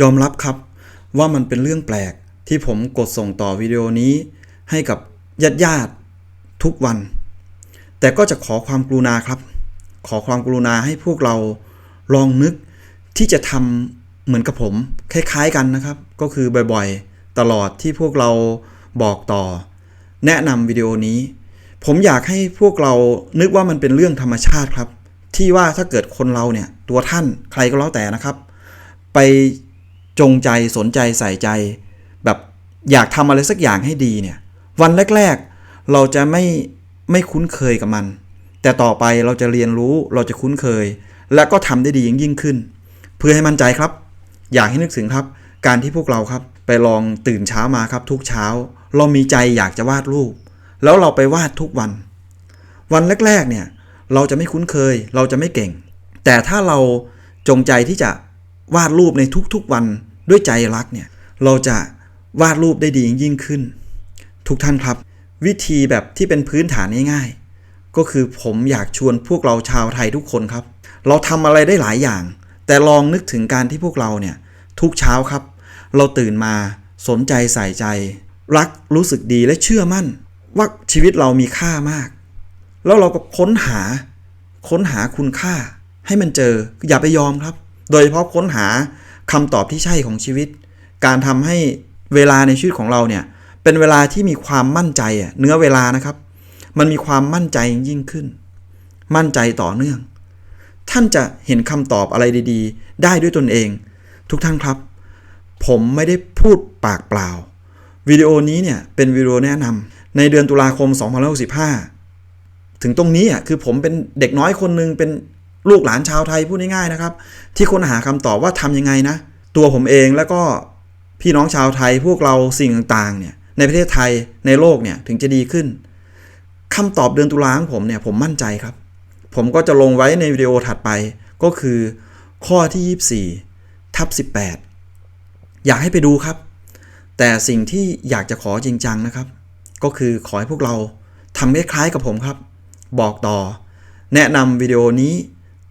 ยอมรับครับว่ามันเป็นเรื่องแปลกที่ผมกดส่งต่อวิดีโอนี้ให้กับญาติญาติทุกวัน แต่ก็จะขอความกรุณาครับ ขอความกรุณาให้พวกเราลองนึกที่จะทำเหมือนกับผม คล้ายๆกันนะครับ ก็คือบ่อยๆ ตลอดที่พวกเราบอกต่อ แนะนำวิดีโอนี้ ผมอยากให้พวกเรานึกว่ามันเป็นเรื่องธรรมชาติครับ ที่ว่าถ้าเกิดคนเราเนี่ยตัวท่านใครก็แล้วแต่นะครับ ไป จงใจสนใจใส่ใจ แบบอยากทำอะไรสักอย่างให้ดีเนี่ย วันแรก ๆ เราจะไม่ไม่คุ้นเคยกับมัน แต่ต่อไปเราจะเรียนรู้เราจะคุ้นเคย และก็ทำได้ดียิ่งยิ่งขึ้น เพื่อให้มั่นใจครับ อยากให้นึกถึงครับ การที่พวกเราครับ ไปลองตื่นเช้ามาครับ ทุกเช้า เรามีใจอยากจะวาดรูป แล้วเราไปวาดทุกวัน วันแรก ๆ เนี่ย เราจะไม่คุ้นเคย เราจะไม่เก่ง แต่ถ้าเราจงใจที่จะวาดรูปในทุกๆวัน ด้วยใจรักเนี่ยเราจะวาดรูปได้ดียิ่งขึ้น ทุกท่านครับ วิธีแบบที่เป็นพื้นฐานง่ายๆ ก็คือผมอยากชวนพวกเราชาวไทยทุกคนครับ เราทำอะไรได้หลายอย่าง แต่ลองนึกถึงการที่พวกเราเนี่ยทุกเช้าครับ เราตื่นมาสนใจใส่ใจ รักรู้สึกดีและเชื่อมั่น ว่าชีวิตเรามีค่ามาก แล้วเราก็ค้นหา ค้นหาคุณค่าให้มันเจออย่าไปยอมครับ โดยเฉพาะค้นหา คำตอบที่ใช่ของชีวิต การทำให้เวลาในชีวิตของเราเนี่ยเป็นเวลาที่มีความมั่นใจเนื้อเวลานะครับ มันมีความมั่นใจยิ่งขึ้น มั่นใจต่อเนื่อง ท่านจะเห็นคำตอบอะไรดีๆ ได้ด้วยตนเอง ทุกท่านครับ ผมไม่ได้พูดปากเปล่า วิดีโอนี้เนี่ยเป็นวิดีโอแนะนำในเดือนตุลาคม 2565 ถึงตรงนี้อะคือผมเป็นเด็กน้อยคนหนึ่งเป็น ลูกหลานชาวไทยพูดง่ายๆนะครับ ที่ค้นหาคำตอบว่าทำยังไงนะ ตัวผมเองแล้วก็พี่น้องชาวไทยพวกเราสิ่งต่างๆเนี่ยในประเทศไทยในโลกเนี่ยถึงจะดีขึ้นคำตอบเดือนตุลาของผมเนี่ยผมมั่นใจครับ ผมก็จะลงไว้ในวิดีโอถัดไปก็คือข้อที่ 24ทับ18 อยากให้ไปดูครับ แต่สิ่งที่อยากจะขอจริงจังนะครับ ก็คือขอให้พวกเราทำคล้ายๆกับผมครับ บอกต่อ แนะนำวิดีโอนี้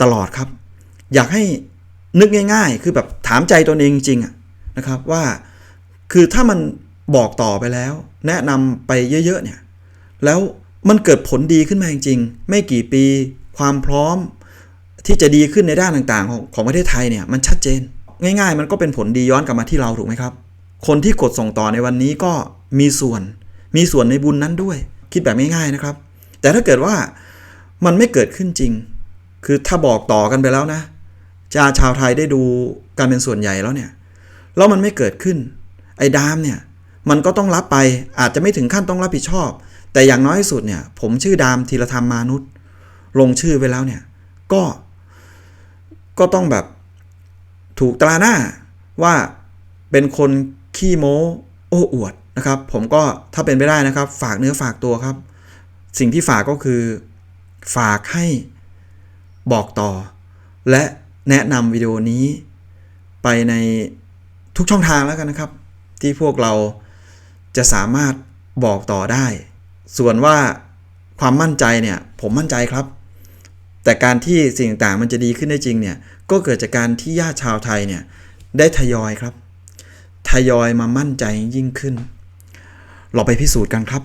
ตลอดครับ อยากให้นึกง่าย ๆ คือแบบถามใจตนเองจริงๆนะครับว่าคือถ้ามันบอกต่อไปแล้ว แนะนำไปเยอะๆเนี่ยแล้วมันเกิดผลดีขึ้นมาจริงๆ ไม่กี่ปีความพร้อมที่จะดีขึ้นในด้านต่างๆ ของของประเทศไทยเนี่ยมันชัดเจน ง่าย ๆ มันก็เป็นผลดีย้อนกลับมาที่เราถูกไหมครับ คนที่กดส่งต่อในวันนี้ก็มีส่วน มีส่วนในบุญนั้นด้วย คิดแบบง่ายๆนะครับ แต่ถ้าเกิดว่ามันไม่เกิดขึ้นจริง คือถ้าบอกต่อกันไปแล้วนะชาชาวไทยได้ดูการเป็นส่วนใหญ่แล้วเนี่ยแล้วมันไม่เกิดขึ้น ไอ้ดามเนี่ย มันก็ต้องรับไปอาจจะไม่ถึงขั้นต้องรับผิดชอบ แต่อย่างน้อยที่สุดเนี่ย ผมชื่อดามธีรธรรมมานุษย์ ลงชื่อไว้แล้วเนี่ย ก็ก็ต้องแบบถูกตราหน้าว่าเป็นคนขี้โม้โอ้อวดนะครับ ผมก็ถ้าเป็นไปได้นะครับ ฝากเนื้อฝากตัวครับ สิ่งที่ฝากก็คือ ฝากให้ บอกต่อ และแนะนำวิดีโอนี้ ไปในทุกช่องทางแล้วกันนะครับ ที่พวกเราจะสามารถบอกต่อได้ ส่วนว่าความมั่นใจเนี่ยผมมั่นใจครับ แต่การที่สิ่งต่างมันจะดีขึ้นได้จริงเนี่ยก็เกิดจากการที่ญาติชาวไทยเนี่ยได้ทยอยครับ ทยอยมามั่นใจยิ่งขึ้น เราไปพิสูจน์กันครับ